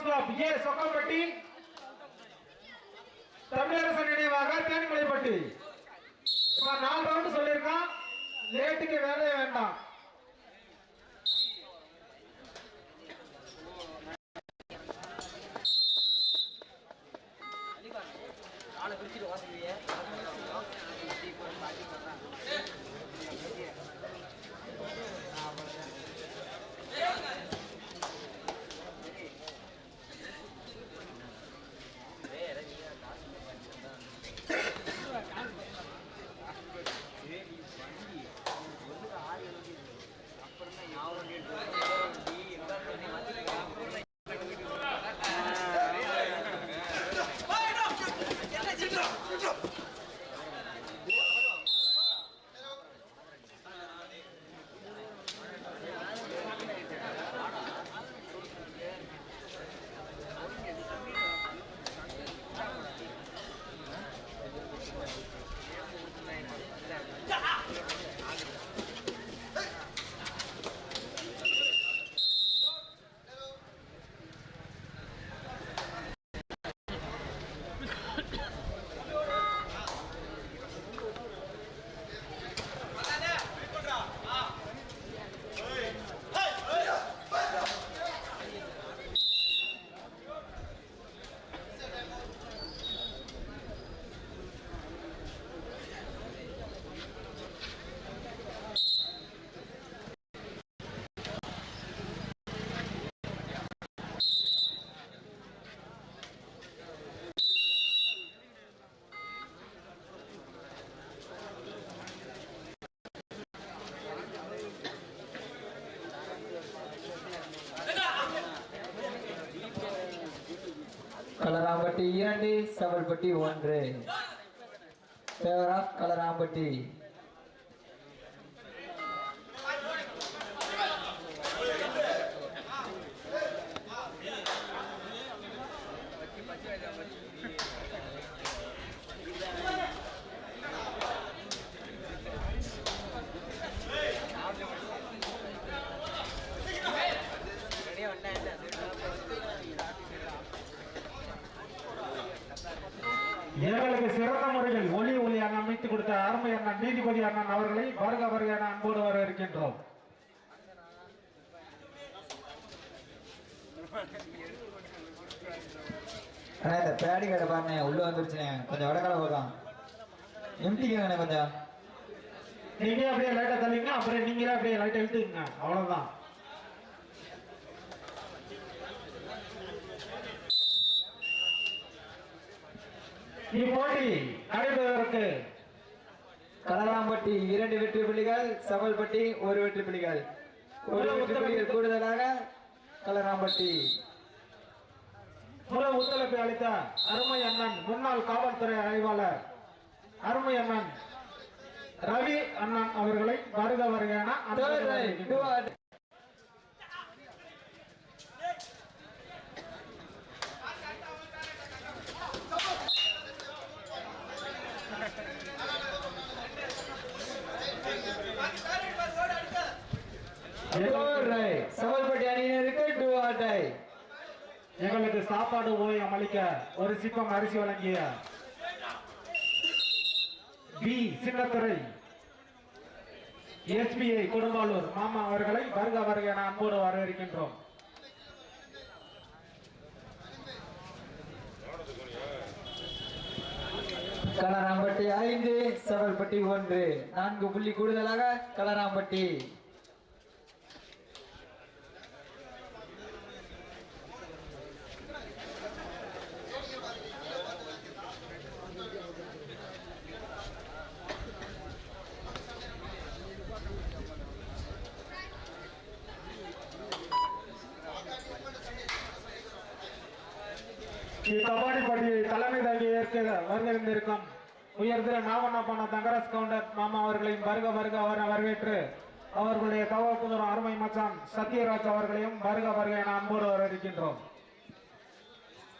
Sports club A Chokkampatti Tamilarasan நினைவாக தேனிமலைப்பட்டி நாலு round சொல்லியிருக்கான். லேட்டுக்கு வேலையே வேண்டாம். கலராம்பட்டி இரண்டு செவல்பட்டி ஒன்று. ஃபேவர் ஆஃப் கலராம்பட்டி எங்களுக்கு சிறந்த முறையில் ஒளி ஒளி அண்ணன் அமைத்து கொடுத்த அருமை அண்ணன் நீதிபதி அண்ணன் அவர்களை வருக வருக என அன்போடு வரவேற்கின்றோம். அண்ணா இந்த பேடி கடை பாருண்ணே உள்ள வந்துருச்சுண்ணே. கொஞ்சம் வடக்கடை போதும் எம்டிக்கண்ணே கொஞ்சம். நீங்க அப்படியே லைட்டா தள்ளிங்க அப்புறம் நீங்களே அப்படியே லைட்டா இழுத்துக்குங்க. அவ்வளவுதான். இப்போட்டி நடைபெறுவதற்கு கலராம்பட்டி இரண்டு வெற்றி புள்ளிகள் சவல்பட்டி ஒரு வெற்றி புள்ளிகள். ஒரு வெற்றி புள்ளிகள் கூடுதலாக கலராம்பட்டி முழு ஒத்துழைப்பை அளித்த அருமை அண்ணன் முன்னாள் காவல்துறை ஆய்வாளர் அருமை அண்ணன் ரவி அண்ணன் அவர்களை வருக வருக செவல்பட்டி அணியினருக்கு டூ ஆட்டை எங்களுக்கு சாப்பாடு ஓயம் அளிக்க ஒரு சிப்பம் அரிசி வழங்கிய பி சின்னத்துறை. எஸ்பிஐ கொடும்பாலூர். மாமா அவர்களை வருக வருக என அன்போடு வரவேற்கின்றோம். கலராம்பட்டி ஐந்து செவல்பட்டி ஒன்று. நான்கு புள்ளி கூடுதலாக கலராம்பட்டி. வருகின்றிருக்கும் உயர்திர நாவண்ணப்பான தங்கராஜ் கவுண்டர் மாமா அவர்களையும் வருக வருக அவரை வரவேற்று அவர்களுடைய தவப்புதூர் அருமை மச்சான் சத்யராஜ் அவர்களையும் வருக வருக என அன்போடு வரவேற்கின்றோம்.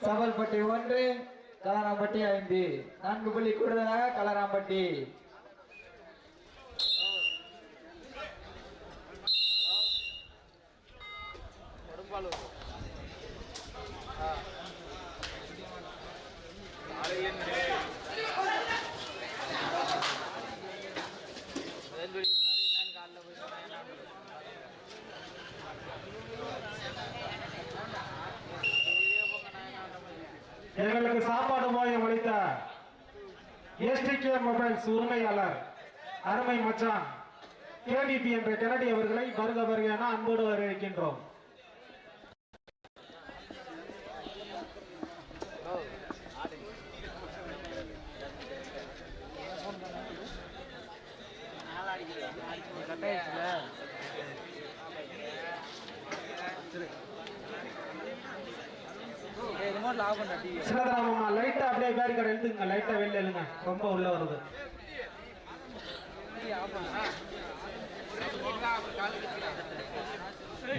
சவல்பட்டி ஒன்று கலராம்பட்டி ஐந்து. நான்கு புள்ளி கூடுதலாக கலராம்பட்டி எங்களுக்கு சாப்பாடு மாயம் அளித்த எஸ்டிகே மொபைல்ஸ் உரிமையாளர் அருமை மச்சான் கேடிபி என்ற கெனடி அவர்களை வருக வருக என அன்போடு வரவேற்கின்றோம். ரிமோட்ல சிலதராமம்மா லைட்டா அப்படியே பேரிகார்டு எழுதுங்க லைட்டா வெளில எழுங்க ரொம்ப உள்ள வருது.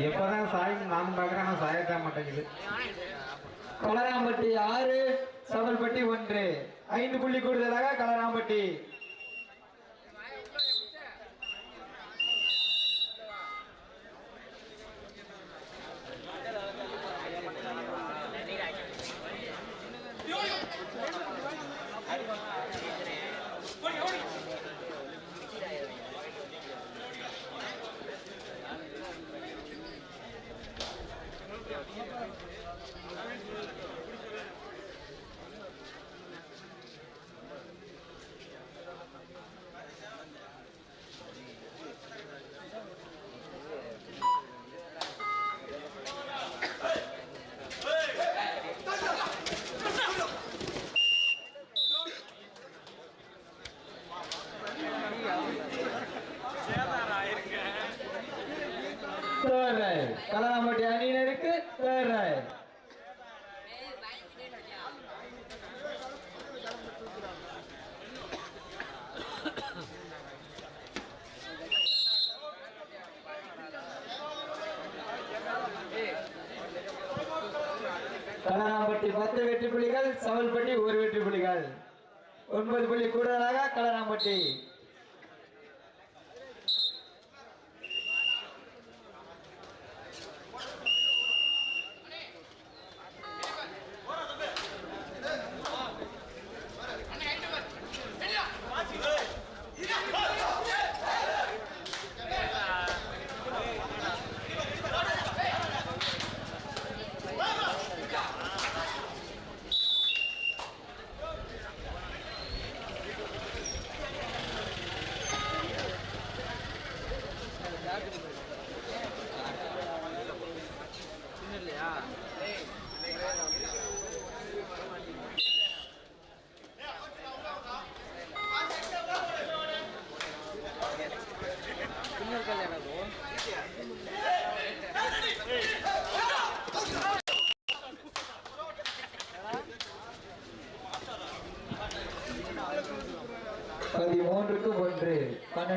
எப்பதான் சாயும் நானும் பார்க்கறேன் ஆனா சாயத்தான் மாட்டேங்குது. கலராம்பட்டி ஆறு சவல்பட்டி ஒன்று. ஐந்து புள்ளி கூடுதலாக கலராம்பட்டி.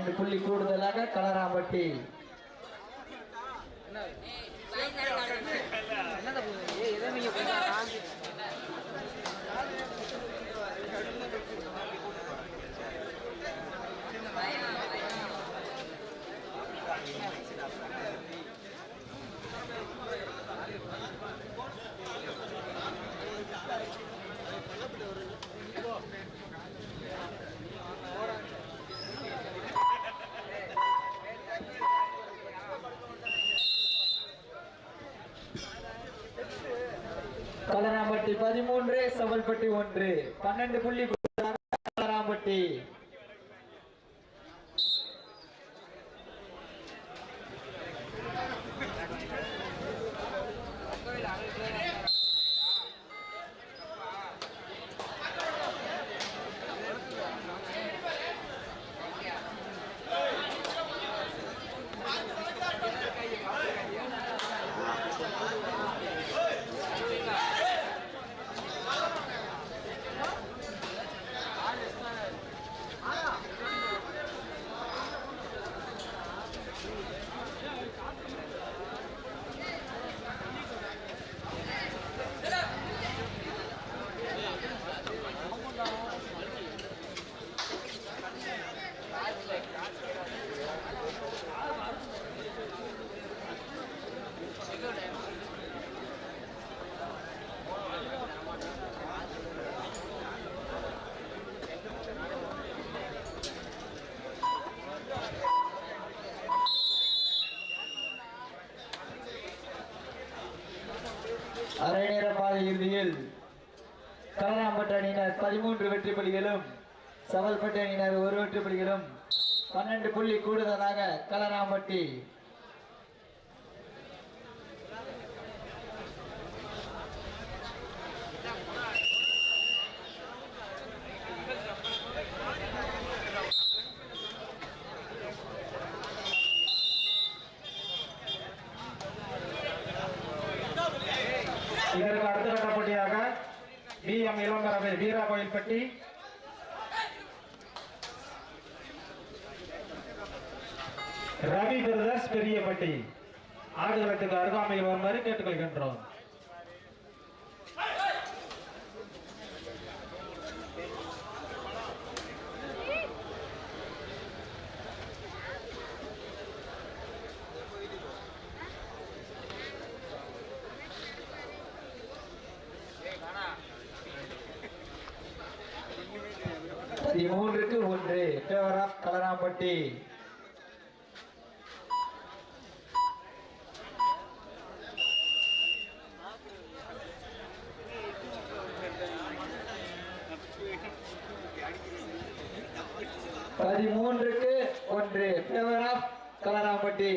பன்னெண்டு புள்ளி கூடுதலாக கலராம்பட்டி Thank you. பதிமூன்று சவல்பட்டி ஒன்று. பன்னெண்டு புள்ளி மூன்று வெற்றி புள்ளிகளும் சவல்பட்டு அணியினர் ஒரு வெற்றி புள்ளிகளும் பன்னெண்டு புள்ளி கூடுதலாக கலராம்பட்டி இதற்கு அடுத்த கட்ட போட்டியாக V M Ilamparavai Veera Ravi brothers Periyapatti ஆடுகளத்துக்கு அருகாமையில் வருமாறு கேட்டுக்கொள்கின்றோம் பதிமூன்றுக்கு ஒன்று ஃபேவர் ஆஃப் கலராம்பட்டி பதிமூன்றுக்கு ஒன்று ஃபேவர் ஆஃப் கலராம்பட்டி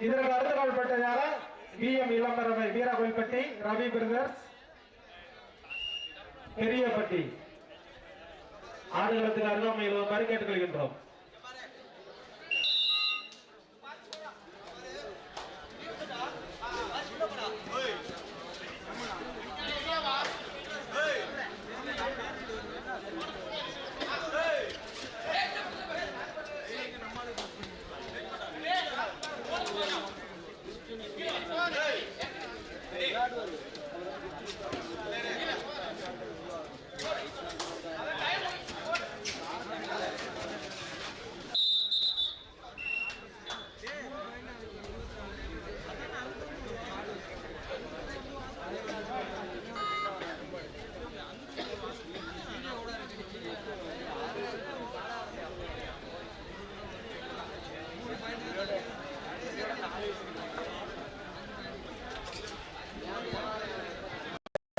இதற்கு அடுத்த நாள் பட்டதாக P M Ilamparavai Veerakoilpatti Ravi brothers Periyapatti ஆடுகளத்துக்கு அருகாமையில் வருமாறு கேட்டுக்கொள்கின்றோம்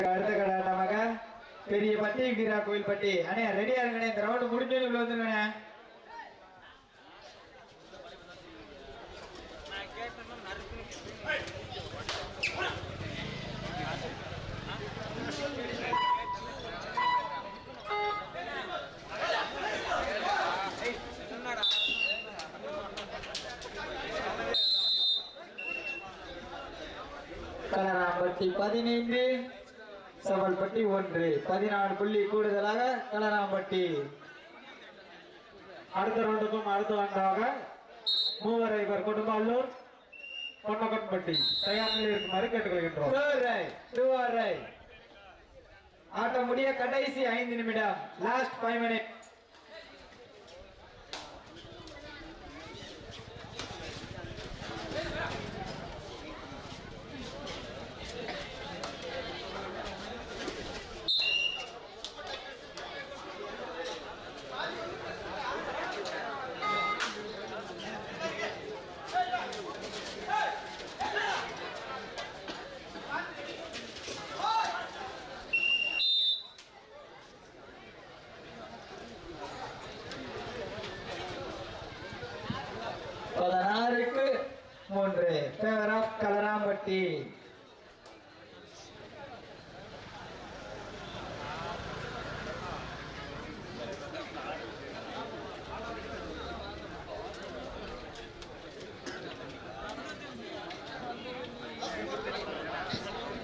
அடுத்த கடாட்டமாக பெரிய பட்டி கோயில்பட்டி அண்ணே ரெடியா இருங்கண்ணே இந்த ரவுண்டு முடிஞ்சது உள்ள வந்துருங்கண்ணே. கலராம்பட்டி பதினைந்து. சவல்பட்டி ஒன்று. பதினாலு புள்ளி கூடுதலாக கலராம்பட்டி. அடுத்த ரவுண்டுக்கும் அடுத்த ஆண்டாக மூவர் ஐவர் கொடும்பாலூர் பொன்னகன்பட்டி தயார் நிலையில் இருக்குமாறு கேட்டுக்கொள்கின்றோம். ஆட்டம் முடிய கடைசி ஐந்து நிமிடம். லாஸ்ட் ஃபைவ் மினிட் பதினாறுக்கு மூன்று ஃபேவர் ஆஃப் கலராம்பட்டி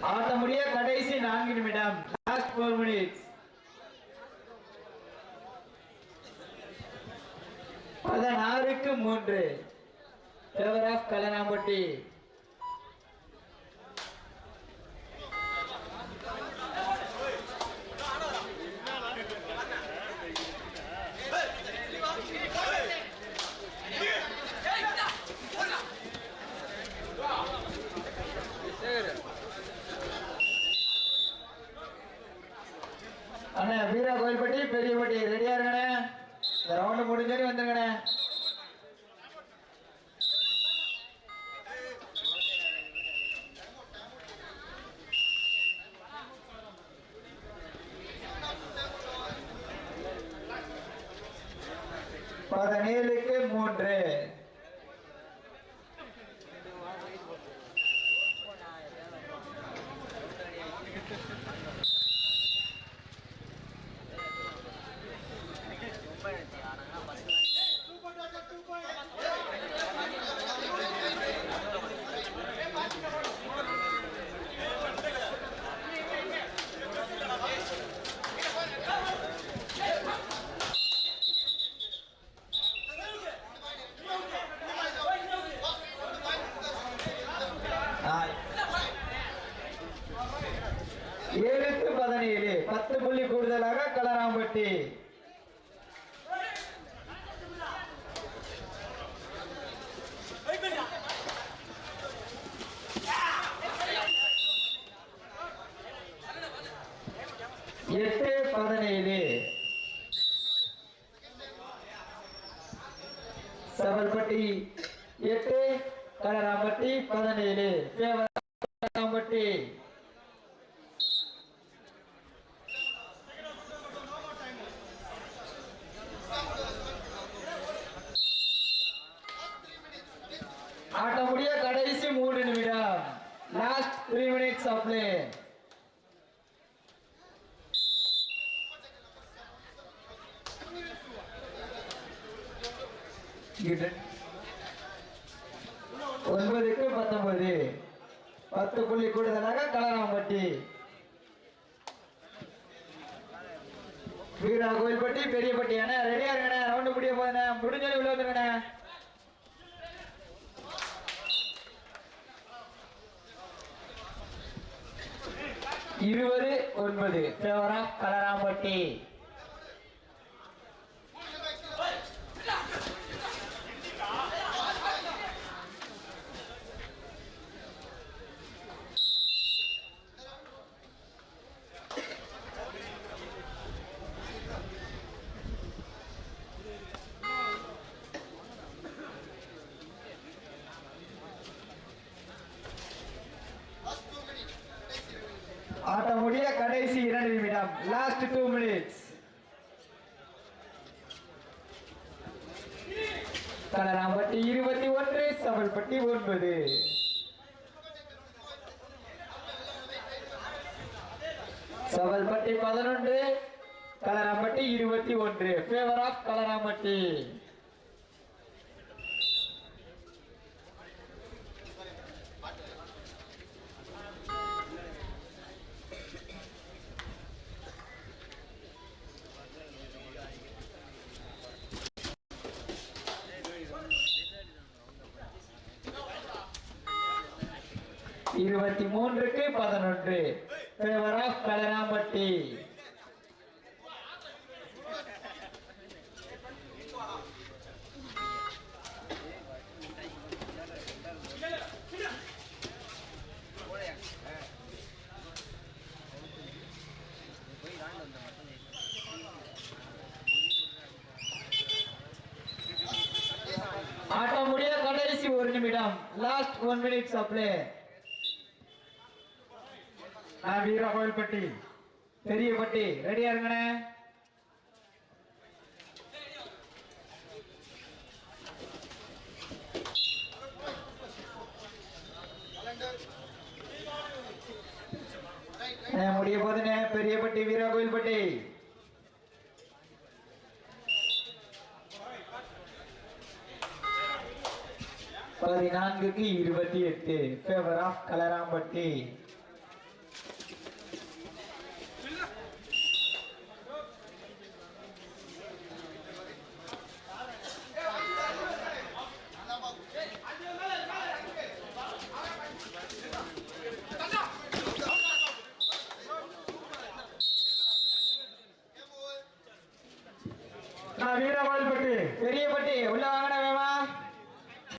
ஆட்ட முடிய கடைசி நான்கு நிமிடம் லாஸ்ட் ஃபோர் மினிட்ஸ் பதினாறுக்கு மூன்று ஃபேவர் ஆஃப் கலனாம்பட்டி அண்ணா வீரா கோயில்பட்டி பெரியபட்டி ரெடி இருங்கண்ணே இந்த ரவுண்டு முடிஞ்சோடனே வந்துருங்கண்ணே பதினேழுக்கு மூன்று ஆ. ஏழுக்கு பதினேழு பத்து புள்ளி கூடுதலாக கலராம்பட்டி எட்டு பதினேழு சபல்பட்டி எட்டு கலராம்பட்டி பதினேழு கலராம்பட்டி ஆட்ட முடிய கடைசி மூணு நிமிடம். லாஸ்ட் த்ரீ மினிட்ஸ் அப்ளே ஆஃப் பிளே ஒன்பதுக்கு பத்தொன்பது. பத்து புள்ளி கூடுதலாக கலராம்பட்டி வீரா கோயில்பட்டி பெரியப்பட்டி அண்ணா ரெடியா இருக்கண்ணே ரவுண்டு முடிய போதுண்ணே முடிஞ்சாலும் உள்ள வந்துருங்கண்ணே. இருபது ஒன்பது. ஃபேவரா கலராம்பட்டி ஆட்டம் முடிய கடைசி இரண்டு நிமிடம் லாஸ்ட் டூ மினிட்ஸ் கலராம்பட்டி இருபத்தி ஒன்று சபல்பட்டி ஒன்பது சவல்பட்டி பதினொன்று கலராம்பட்டி இருபத்தி ஒன்று. ஃபேவர் ஆஃப் கலராம்பட்டி இருபத்தி மூன்றுக்கு பதினொன்று ஃபேவர் ஆஃப் கலராம்பட்டி ஆட்டம் முடிய கடைசி ஒரு நிமிடம் லாஸ்ட் ஒன் மினிட்ஸ் ஆஃப் நான் வீரா கோயில்பட்டி பெரியப்பட்டி ரெடியா இருங்கண்ணே முடிய போதுண்ணே பெரியப்பட்டி வீரா கோயில்பட்டி பதினான்குக்கு இருபத்தி எட்டு. Favour of Kalarampatti.